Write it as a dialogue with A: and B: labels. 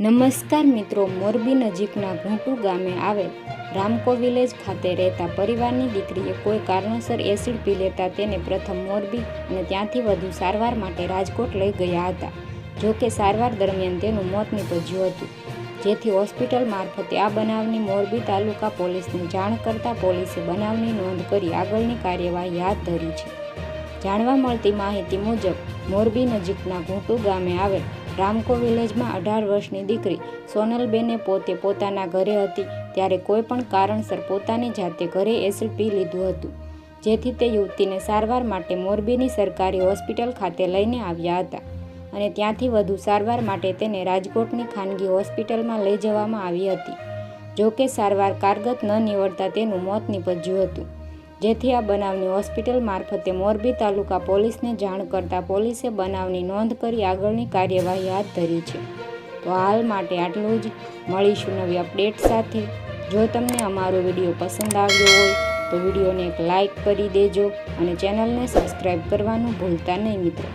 A: નમસ્કાર મિત્રો, મોરબી નજીકના ઘૂંટુ ગામે આવેલ રામકો વિલેજ ખાતે રહેતા પરિવારની દીકરીએ કોઈ કારણોસર એસિડ પી લેતા તેને પ્રથમ મોરબી અને ત્યાંથી વધુ સારવાર માટે રાજકોટ લઈ ગયા હતા. જો કે સારવાર દરમિયાન તેનું મોત નીપજ્યું હતું. જેથી હોસ્પિટલ મારફતે આ બનાવની મોરબી તાલુકા પોલીસને જાણ કરતા પોલીસે બનાવની નોંધ કરી આગળની કાર્યવાહી હાથ ધરી છે. જાણવા મળતી માહિતી મુજબ, મોરબી નજીકના ઘૂંટુ ગામે આવેલ રામકો વિલેજમાં અઢાર વર્ષની દીકરી સોનલબેને પોતે પોતાના ઘરે હતી ત્યારે કોઈ પણ કારણસર પોતાની જાતે ઘરે એસિડ પી લીધું હતું, જેથી તે યુવતીને સારવાર માટે મોરબીની સરકારી હોસ્પિટલ ખાતે લઈને આવ્યા હતા અને ત્યાંથી વધુ સારવાર માટે તેને રાજકોટની ખાનગી હોસ્પિટલમાં લઈ જવામાં આવી હતી. જોકે સારવાર કારગત ન નીવડતા તેનું મોત નીપજ્યું હતું. જેથી આ બનાવની હોસ્પિટલ મારફતે મોરબી તાલુકા પોલીસને જાણ કરતા પોલીસે બનાવની નોંધ કરી આગળની કાર્યવાહી હાથ ધરી છે. તો હાલ માટે આટલું જ. મળીશું નવી અપડેટ સાથે. જો તમને અમારો વીડિયો પસંદ આવ્યો હોય, તો વિડીયોને એક લાઈક કરી દેજો અને ચેનલને સબસ્ક્રાઈબ કરવાનું ભૂલતા નહીં મિત્રો.